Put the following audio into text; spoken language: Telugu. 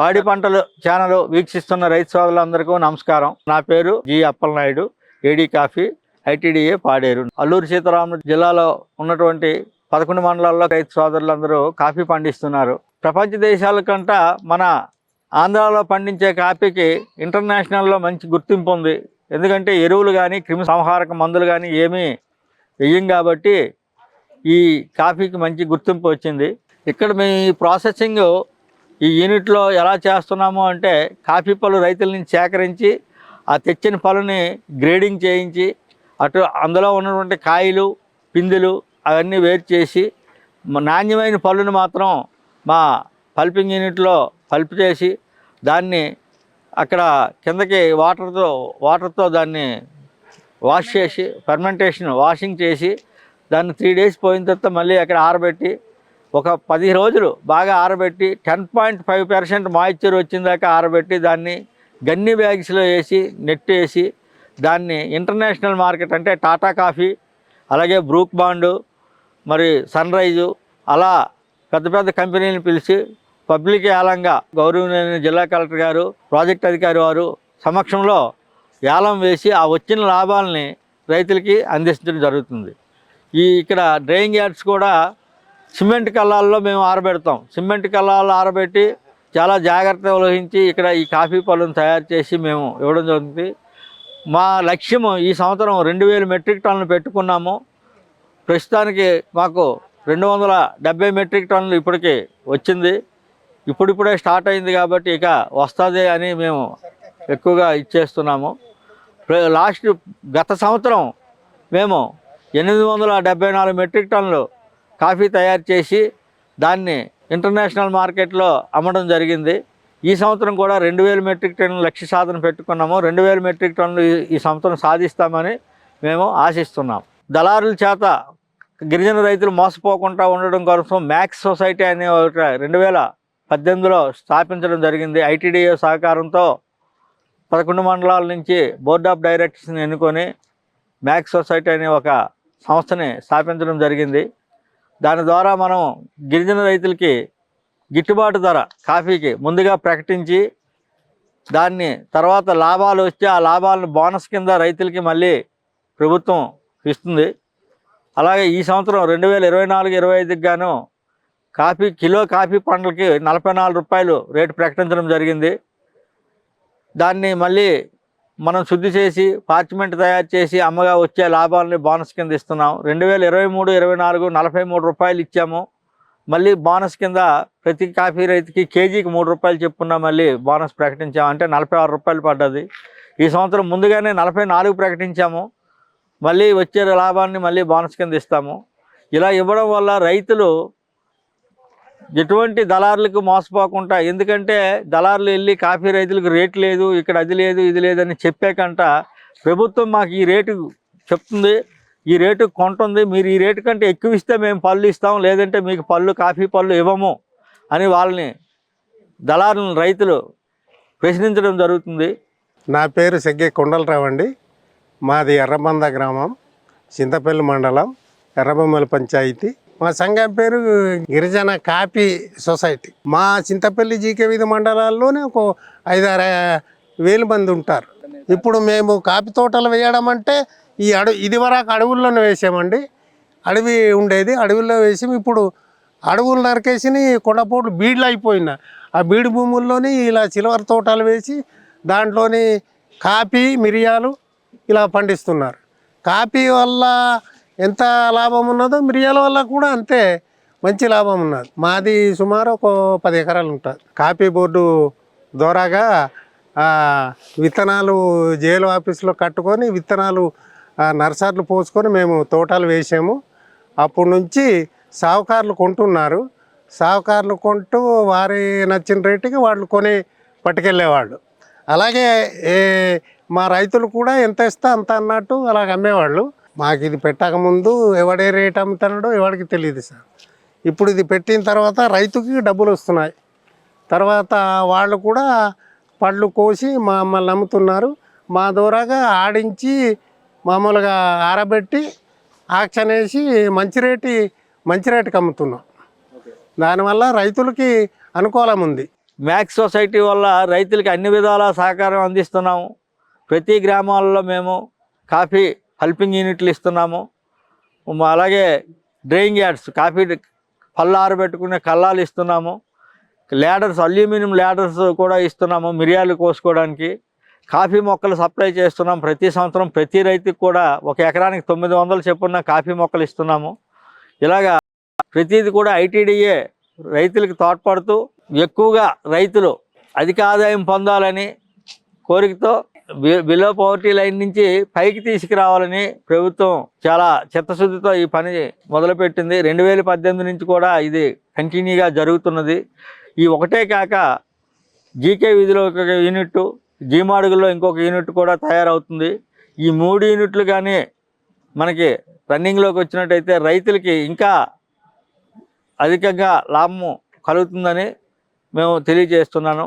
పాడి పంటలు ఛానల్ వీక్షిస్తున్న రైతు సోదరులందరికీ నమస్కారం. నా పేరు G Appalanaidu AD coffee ITDA Paderu. Alluri Sitaramaraju జిల్లాలో ఉన్నటువంటి పదకొండు మండలాల్లో రైతు సోదరులందరూ కాఫీ పండిస్తున్నారు. ప్రపంచ దేశాల కంట మన ఆంధ్రాలో పండించే కాఫీకి ఇంటర్నేషనల్లో మంచి గుర్తింపు ఉంది. ఎందుకంటే ఎరువులు కానీ క్రిమి సంహారక మందులు కానీ ఏమీ వెయ్యం కాబట్టి ఈ కాఫీకి మంచి గుర్తింపు వచ్చింది. ఇక్కడ మీ ప్రాసెసింగ్ ఈ యూనిట్లో ఎలా చేస్తున్నాము అంటే కాఫీ పళ్ళు రైతుల నుంచి సేకరించి ఆ తెచ్చిన పళ్ళని గ్రేడింగ్ చేయించి అటు అందులో ఉన్నటువంటి కాయలు పిందెలు అవన్నీ వేరు చేసి నాణ్యమైన పళ్ళుని మాత్రం మా పల్పింగ్ యూనిట్లో పల్ప్ చేసి దాన్ని అక్కడ కిందకి వాటర్తో వాటర్తో దాన్ని వాష్ చేసి ఫర్మెంటేషన్ వాషింగ్ చేసి దాన్ని త్రీ డేస్ పోయిన తర్వాత మళ్ళీ అక్కడ ఆరబెట్టి ఒక పది రోజులు బాగా ఆరబెట్టి ten point five percent moisture వచ్చిందాక ఆరబెట్టి దాన్ని గన్ని బ్యాగ్స్లో వేసి నెట్ వేసి దాన్ని ఇంటర్నేషనల్ మార్కెట్ అంటే టాటా కాఫీ అలాగే బ్రూక్ బాండు మరి సన్ రైజు అలా పెద్ద పెద్ద కంపెనీని పిలిచి పబ్లిక్ ఏలంగా గౌరవనీయ జిల్లా కలెక్టర్ గారు ప్రాజెక్ట్ అధికారి వారు సమక్షంలో ఏలం వేసి ఆ వచ్చిన లాభాలని రైతులకి అందించడం జరుగుతుంది. ఈ ఇక్కడ డ్రైయింగ్ యార్డ్స్ కూడా సిమెంట్ కళ్ళాల్లో మేము ఆరబెడతాం. సిమెంట్ కళ్ళాల్లో ఆరబెట్టి చాలా జాగ్రత్త వహించి ఇక్కడ ఈ కాఫీ పళ్ళను తయారు చేసి మేము ఇవ్వడం జరుగుతుంది. మా లక్ష్యం ఈ సంవత్సరం రెండు వేల మెట్రిక్ టన్నులు పెట్టుకున్నాము. ప్రస్తుతానికి మాకు రెండు వందల డెబ్బై మెట్రిక్ టన్నులు ఇప్పటికి వచ్చింది. ఇప్పుడిప్పుడే స్టార్ట్ అయింది కాబట్టి ఇక వస్తుంది అని మేము ఎక్కువగా ఇచ్చేస్తున్నాము. లాస్ట్ గత సంవత్సరం మేము ఎనిమిది వందల డెబ్బై నాలుగు మెట్రిక్ టన్నులు కాఫీ తయారు చేసి దాన్ని ఇంటర్నేషనల్ మార్కెట్లో అమ్మడం జరిగింది. ఈ సంవత్సరం కూడా రెండు వేల మెట్రిక్ టన్నుల లక్ష్య సాధన పెట్టుకున్నాము. రెండు వేల మెట్రిక్ టన్నులు ఈ- ఈ సంవత్సరం సాధిస్తామని మేము ఆశిస్తున్నాం. దళారుల చేత గిరిజన రైతులు మోసపోకుండా ఉండడం కోసం మ్యాక్స్ సొసైటీ అనే ఒక రెండు వేల పద్దెనిమిదిలో స్థాపించడం జరిగింది. ఐటీడీఏ సహకారంతో పదకొండు మండలాల నుంచి బోర్డ్ ఆఫ్ డైరెక్టర్స్ని ఎన్నుకొని మ్యాక్స్ సొసైటీ అనే ఒక సంస్థని స్థాపించడం జరిగింది. దాని ద్వారా మనం గిరిజన రైతులకి గిట్టుబాటు ధర కాఫీకి ముందుగా ప్రకటించి దాన్ని తర్వాత లాభాలు వస్తే ఆ లాభాలను బోనస్ కింద రైతులకి మళ్ళీ ప్రభుత్వం ఇస్తుంది. అలాగే ఈ సంవత్సరం రెండు వేల ఇరవై నాలుగు ఇరవై ఐదుకి గాను కాఫీ కిలో కాఫీ పండ్లకి నలభై నాలుగు రూపాయలు రేటు ప్రకటించడం జరిగింది. దాన్ని మళ్ళీ మనం శుద్ధి చేసి పార్చ్మెంట్ తయారు చేసి అమ్మగా వచ్చే లాభాలని బోనస్ కింద ఇస్తున్నాం. రెండు వేల ఇరవై మూడు ఇరవై నాలుగు నలభై మూడు రూపాయలు ఇచ్చాము. మళ్ళీ బోనస్ కింద ప్రతి కాఫీ రైతుకి కేజీకి మూడు రూపాయలు చెప్పున్నా మళ్ళీ బోనస్ ప్రకటించాము అంటే నలభై ఆరు రూపాయలు పడ్డది. ఈ సంవత్సరం ముందుగానే నలభై నాలుగు ప్రకటించాము. మళ్ళీ వచ్చే లాభాన్ని మళ్ళీ బోనస్ కింద ఇస్తాము. ఇలా ఇవ్వడం వల్ల రైతులు ఎటువంటి దళారులకు మోసపోకుండా ఎందుకంటే దళారులు వెళ్ళి కాఫీ రైతులకు రేటు లేదు ఇక్కడ అది లేదు ఇది లేదని చెప్పాకంట ప్రభుత్వం మాకు ఈ రేటు చెప్తుంది ఈ రేటు కొంటుంది మీరు ఈ రేటు కంటే ఎక్కువ ఇస్తే మేము పళ్ళు ఇస్తాం లేదంటే మీకు పళ్ళు కాఫీ పళ్ళు ఇవ్వము అని వాళ్ళని దళారులను రైతులు ప్రశ్నించడం జరుగుతుంది. నా పేరు సెగ్గే కొండలరావు అండి. మాది ఎర్రబంద గ్రామం చింతపల్లి మండలం ఎర్రబొమ్మల పంచాయతీ. మా సంఘం పేరు గిరిజన కాపీ సొసైటీ. మా చింతపల్లి జీకే విధి మండలాల్లోనే ఒక ఐదారు వేలు మంది ఉంటారు. ఇప్పుడు మేము కాపీ తోటలు వేయడం అంటే ఈ అడవి ఇది వరకు అడవుల్లోనే వేసామండి. అడవి ఉండేది అడవుల్లో వేసి. ఇప్పుడు అడవులు నరికేసి కొండపోట్లు బీడ్లు అయిపోయినా. ఆ బీడు భూముల్లోని ఇలా సిల్వర్ తోటలు వేసి దాంట్లోని కాఫీ మిరియాలు ఇలా పండిస్తున్నారు. కాఫీ వల్ల ఎంత లాభం ఉన్నదో మిరియాల వల్ల కూడా అంతే మంచి లాభం ఉన్నది. మాది సుమారు ఒక పది ఎకరాలు ఉంటుంది కాపీ బోర్డు ద్వారాగా విత్తనాలు జైలు ఆఫీస్లో కట్టుకొని విత్తనాలు నర్సర్లు పోసుకొని మేము తోటలు వేసాము. అప్పటి నుంచి సావుకారులు కొంటున్నారు. సావుకారులు కొంటూ వారి నచ్చిన రేటుకి వాళ్ళు కొని పట్టుకెళ్ళేవాళ్ళు. అలాగే మా రైతులు కూడా ఎంత ఇస్తే అంత అన్నట్టు అలాగ అమ్మేవాళ్ళు. మాకు ఇది పెట్టకముందు ఎవడే రేట్ అమ్ముతున్నాడో ఎవరికి తెలియదు సార్. ఇప్పుడు ఇది పెట్టిన తర్వాత రైతుకి డబ్బులు వస్తున్నాయి. తర్వాత వాళ్ళు కూడా పళ్ళు కోసి మమ్మల్ని అమ్ముతున్నారు. మా దూరాగా ఆడించి మామూలుగా ఆరబెట్టి ఆక్షన్ వేసి మంచి రేటు మంచి రేటుకి అమ్ముతున్నాం. దానివల్ల రైతులకి అనుకూలం ఉంది. మ్యాక్స్ సొసైటీ వల్ల రైతులకి అన్ని విధాల సహకారం అందిస్తున్నాము. ప్రతి గ్రామాల్లో మేము కాఫీ హెల్పింగ్ యూనిట్లు ఇస్తున్నాము. అలాగే డ్రైయింగ్ యార్డ్స్ కాఫీ పళ్ళు ఆరబెట్టుకునే కల్లాలు ఇస్తున్నాము. ల్యాడర్స్ అల్యూమినియం ల్యాడర్స్ కూడా ఇస్తున్నాము మిరియాలు కోసుకోవడానికి. కాఫీ మొక్కలు సప్లై చేస్తున్నాం ప్రతి సంవత్సరం. ప్రతి రైతుకి కూడా ఒక ఎకరానికి తొమ్మిది వందలు చెప్పున్న కాఫీ మొక్కలు ఇస్తున్నాము. ఇలాగా ప్రతిది కూడా ఐటీడీఏ రైతులకు తోడ్పడుతూ ఎక్కువగా రైతులు అధిక ఆదాయం పొందాలని కోరికతో బిలో పవర్టీ లైన్ నుంచి పైకి తీసుకురావాలని ప్రభుత్వం చాలా చిత్తశుద్ధితో ఈ పని మొదలుపెట్టింది. రెండు వేల పద్దెనిమిది నుంచి కూడా ఇది కంటిన్యూగా జరుగుతున్నది. ఈ ఒకటే కాక జీకే వీధిలో ఒక యూనిట్ జీమాడుగుల్లో ఇంకొక యూనిట్ కూడా తయారవుతుంది. ఈ మూడు యూనిట్లు కానీ మనకి రన్నింగ్లోకి వచ్చినట్టయితే రైతులకి ఇంకా అధికంగా లాభం కలుగుతుందని మేము తెలియజేస్తున్నాను.